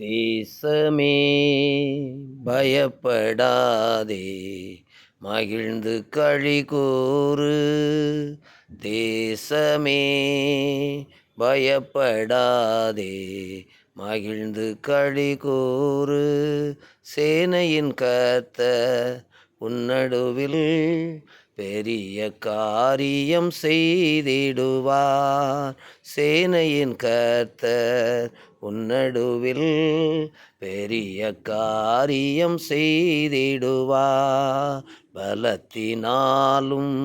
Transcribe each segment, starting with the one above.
தேசமே பயப்படாதே மகிழ்ந்து களி கூறு. தேசமே பயப்படாதே மகிழ்ந்து களி கூறு. சேனையின் கத்த உன்னடுவில் பெரிய காரியம் செய்திடுவார். சேனையின் கர்த்தர் உன்னடுவில் பெரிய காரியம் செய்திடுவார். பலத்தினாலும்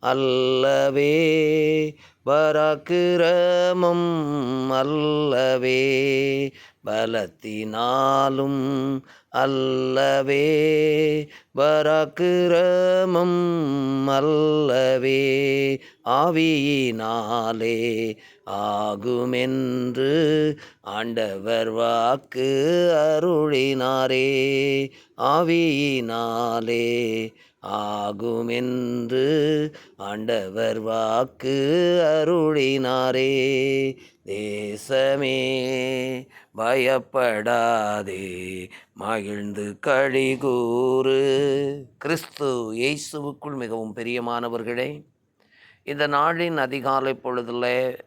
அல்லவே. பராக்கிரமம் அல்லவே. பலத்தினாலும் அல்லவே. பராக்கிரமம் அல்லவே. ஆவியினாலே ஆகுமென்று ஆண்டவர் வாக்கு அருளினாரே. ஆவியினாலே ஆகுமென்று ஆண்டவர் வாக்கு அருளினாரே. தேசமே பயப்படாதே மகிழ்ந்து கழிகூறு கிறிஸ்து இயேசுவுக்குள் மிகவும் பிரியமானவர்களே இந்த நாளின் அதிகாலை பொழுதில்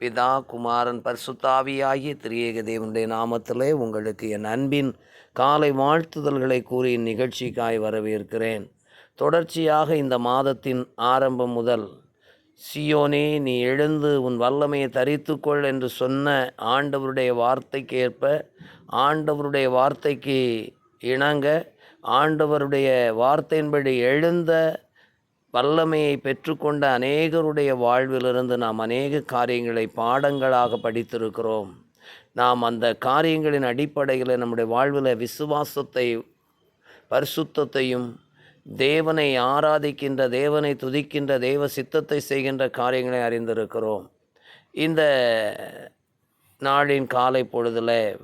பிதா குமாரன் பரிசுத்தாவியாகிய திரியேக தேவனுடைய நாமத்திலே உங்களுக்கு என் அன்பின் காலை வாழ்த்துதல்களை கூறி நிகழ்ச்சிக்காய் வரவேற்கிறேன். தொடர்ச்சியாக இந்த மாதத்தின் ஆரம்பம் முதல் சியோனே நீ எழுந்து உன் வல்லமையை தரித்துக்கொள் என்று சொன்ன ஆண்டவருடைய வார்த்தைக்கு ஏற்ப ஆண்டவருடைய வார்த்தைக்கு இணங்க ஆண்டவருடைய வார்த்தையின்படி எழுந்த வல்லமையை பெற்றுக்கொண்ட அநேகருடைய வாழ்விலிருந்து நாம் அநேக காரியங்களை பாடங்களாக படித்திருக்கிறோம். நாம் அந்த காரியங்களின் அடிப்படையில் நம்முடைய வாழ்வில் விசுவாசத்தை பரிசுத்தத்தையும் தேவனை ஆராதிக்கின்ற தேவனை துதிக்கின்ற தேவ சித்தத்தை செய்கின்ற காரியங்களை அறிந்திருக்கிறோம். இந்த நாளின் காலை பொழுதில்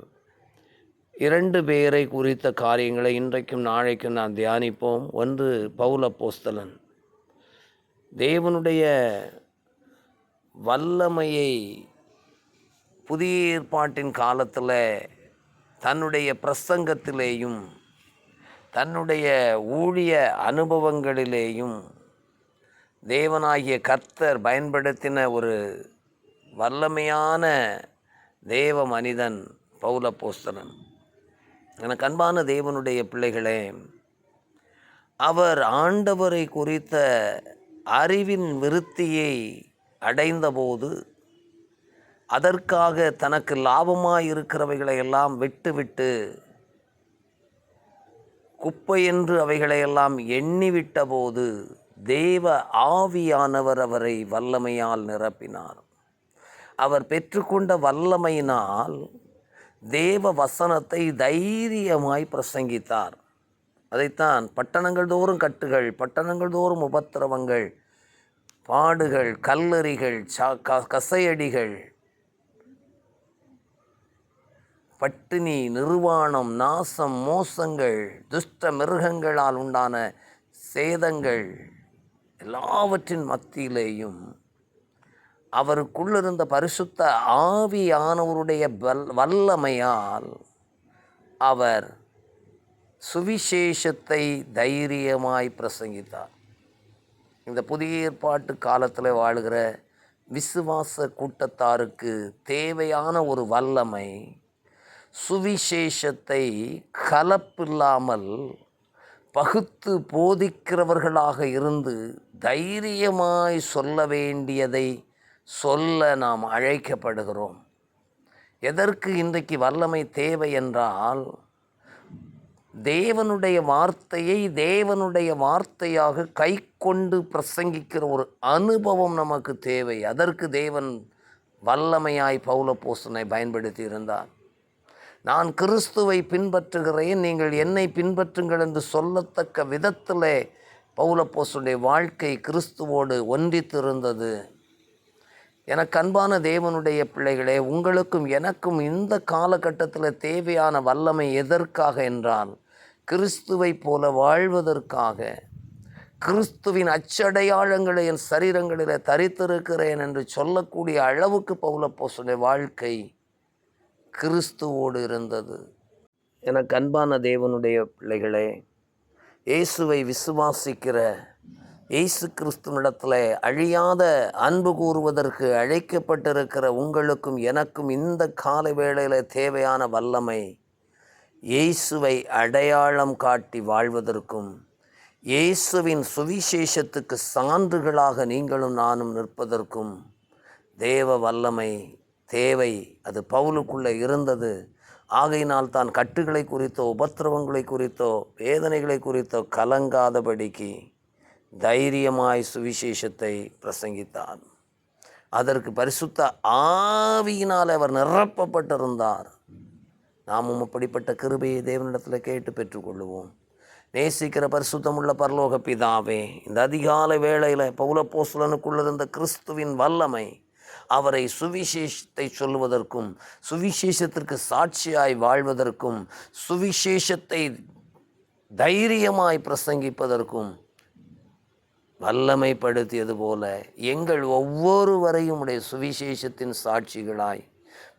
இரண்டு பேரை குறித்த காரியங்களை இன்றைக்கும் நாளைக்கும் நாம் தியானிப்போம். ஒன்று பவுல போஸ்தலன் தேவனுடைய வல்லமையை புதிய ஏற்பாட்டின் காலத்தில் தன்னுடைய பிரசங்கத்திலேயும் தன்னுடைய ஊழிய அனுபவங்களிலேயும் தேவனாகிய கர்த்தர் பயன்படுத்தின ஒரு வல்லமையான தேவ மனிதன் பௌல போஸ்தலன் எனக்கு அன்பான தேவனுடைய பிள்ளைகளே அவர் ஆண்டவரை குறித்த அறிவின் விருத்தியை அடைந்தபோது அதற்காக தனக்கு லாபமாக இருக்கிறவைகளை எல்லாம் விட்டுவிட்டு குப்பை என்று அவைகளையெல்லாம் எண்ணிவிட்டபோது தேவ ஆவியானவர் அவரை வல்லமையால் நிரப்பினார். அவர் பெற்றுக்கொண்ட வல்லமையினால் தேவ வசனத்தை தைரியமாய் பிரசங்கித்தார். அதைத்தான் பட்டணங்கள் தோறும் கட்டுகள் பட்டணங்கள் தோறும் உபத்திரவங்கள் பாடுகள் கல்லறிகள் சா கசையடிகள் பட்டினி நிர்வாணம் நாசம் மோசங்கள் துஷ்ட மிருகங்களால் உண்டான சேதங்கள் எல்லாவற்றின் மத்தியிலேயும் அவருக்குள்ளிருந்த பரிசுத்த ஆவியானவருடைய வல் வல்லமையால் அவர் சுவிசேஷத்தை தைரியமாய் பிரசங்கித்தார். இந்த புதிய ஏற்பாட்டு காலத்தில் வாழ்கிற விசுவாச கூட்டத்தாருக்கு தேவையான ஒரு வல்லமை சுவிசேஷத்தை கலப்பில்லாமல் பகுத்து போதிக்கிறவர்களாக இருந்து தைரியமாய் சொல்ல வேண்டியதை சொல்ல நாம் அழைக்கப்படுகிறோம். எதற்கு இன்றைக்கு வல்லமை தேவை என்றால் தேவனுடைய வார்த்தையை தேவனுடைய வார்த்தையாக கை கொண்டு பிரசங்கிக்கிற ஒரு அனுபவம் நமக்கு தேவை. அதற்கு தேவன் வல்லமையாய் பௌல போசனை பயன்படுத்தி இருந்தார். நான் கிறிஸ்துவை பின்பற்றுகிறேன் நீங்கள் என்னை பின்பற்றுங்கள் என்று சொல்லத்தக்க விதத்திலே பௌலப்போசுடைய வாழ்க்கை கிறிஸ்துவோடு ஒன்றித்திருந்தது. எனக்கு அன்பான தேவனுடைய பிள்ளைகளே உங்களுக்கும் எனக்கும் இந்த காலகட்டத்தில் தேவையான வல்லமை எதற்காக என்றால் கிறிஸ்துவை போல வாழ்வதற்காக. கிறிஸ்துவின் அச்சடையாளங்களை என் சரீரங்களில் தரித்திருக்கிறேன் என்று சொல்லக்கூடிய அளவுக்கு பௌலப்போசுடைய வாழ்க்கை கிறிஸ்துவோடு இருந்தது. எனக்கு அன்பான தேவனுடைய பிள்ளைகளே இயேசுவை விசுவாசிக்கிற இயேசு கிறிஸ்துவனிடத்தில் அழியாத அன்பு கூறுவதற்கு அழைக்கப்பட்டிருக்கிற உங்களுக்கும் எனக்கும் இந்த கால வேளையில் தேவையான வல்லமை இயேசுவை அடையாளம் காட்டி வாழ்வதற்கும் இயேசுவின் சுவிசேஷத்துக்கு சான்றுகளாக நீங்களும் நானும் நிற்பதற்கும் தேவ வல்லமை தேவை. அது பவுலுக்குள்ளே இருந்தது. ஆகையினால் தான் கட்டுகளை குறித்தோ உபத்திரவங்களை குறித்தோ வேதனைகளை குறித்தோ கலங்காதபடிக்கு தைரியமாய் சுவிசேஷத்தை பிரசங்கித்தார் அதற்கு பரிசுத்த ஆவியினால் அவர் நிரப்பப்பட்டிருந்தார். நாமும் அப்படிப்பட்ட கிருபையை தேவனிடத்தில் கேட்டு பெற்றுக்கொள்ளுவோம். நேசிக்கிற பரிசுத்தமுள்ள பரலோக பிதாவே இந்த அதிகாலை வேளையில் பௌலப்போசுலனுக்குள்ளிருந்த கிறிஸ்துவின் வல்லமை அவரை சுவிசேஷத்தை சொல்வதற்கும் சுவிசேஷத்திற்கு சாட்சியாய் வாழ்வதற்கும் சுவிசேஷத்தை தைரியமாய் பிரசங்கிப்பதற்கும் வல்லமைப்படுத்தியது போல எங்கள் ஒவ்வொருவரையும் உடைய சுவிசேஷத்தின் சாட்சிகளாய்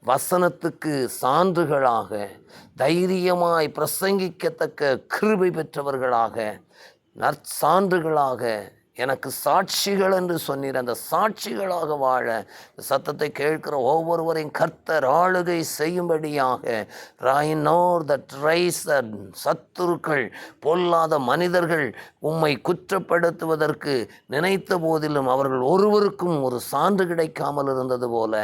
வசனத்துக்கு சான்றுகளாக தைரியமாய் பிரசங்கிக்கத்தக்க கிருபை பெற்றவர்களாக நற்சான்றுகளாக எனக்கு சாட்சிகள் என்று சொன்னீர். அந்த சாட்சிகளாக வாழ சத்தத்தை கேட்கிற ஒவ்வொருவரையும் கர்த்தர் ஆளுகை செய்யும்படியாக ராயினோர் த ரைஸ் சத்துருக்கள் பொல்லாத மனிதர்கள் உம்மை குற்றப்படுத்துவதற்கு நினைத்த போதிலும் அவர்கள் ஒருவருக்கும் ஒரு சான்று கிடைக்காமல் இருந்தது போல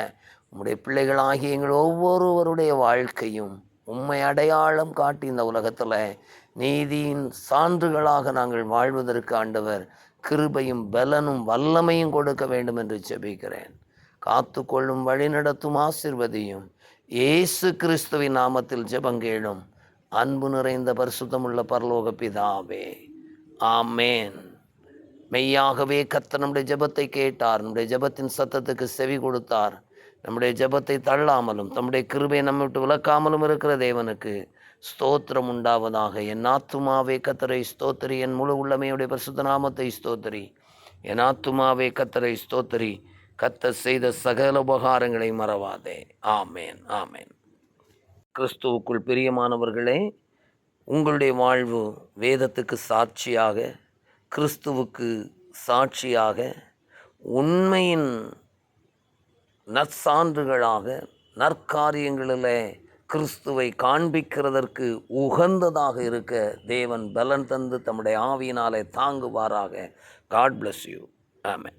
உம்முடைய பிள்ளைகளாகிய எங்கள் ஒவ்வொருவருடைய வாழ்க்கையும் உம்மை அடையாளம் காட்டி இந்த உலகத்தில் நீதியின் சான்றுகளாக நாங்கள் வாழ்வதற்கு ஆண்டவர் கிருபையும் பலனும் வல்லமையும் கொடுக்க வேண்டும் என்று ஜெபிக்கிறேன். காத்துக்கொள்ளும் வழிநடத்தும் ஆசிர்வதியும். இயேசு கிறிஸ்துவின் நாமத்தில் ஜெபங்கேளும் அன்பு நிறைந்த பரிசுத்தமுள்ள பரலோக பிதாவே. ஆமேன். மெய்யாகவே கத்த நம்முடைய ஜபத்தை கேட்டார். நம்முடைய ஜெபத்தின் சத்தத்துக்கு செவி கொடுத்தார். நம்முடைய ஜெபத்தை தள்ளாமலும் தம்முடைய கிருபை நம்ம விட்டு விளக்காமலும் இருக்கிற தேவனுக்கு ஸ்தோத்திரம் உண்டாவதாக. என் ஆத்துமாவே கத்தரை ஸ்தோத்திரி. என் முழு உள்ளமையுடைய பரிசுத்த நாமத்தை ஸ்தோத்திரி. என் ஆத்துமாவே கத்தரை ஸ்தோத்திரி. கத்த செய்த சகல உபகாரங்களை மறவாதே. ஆமேன் ஆமேன். கிறிஸ்துவுக்குள் பிரியமானவர்களே உங்களுடைய வாழ்வு வேதத்துக்கு சாட்சியாக கிறிஸ்துவுக்கு சாட்சியாக உண்மையின் நற்சான்றுகளாக நற்காரியங்களில் கிறிஸ்துவை காண்பிக்கிறதற்கு உகந்ததாக இருக்க தேவன் பலன் தந்து தம்முடைய ஆவியினாலே தாங்குவாராக. காட் பிளஸ் யூ ஆமே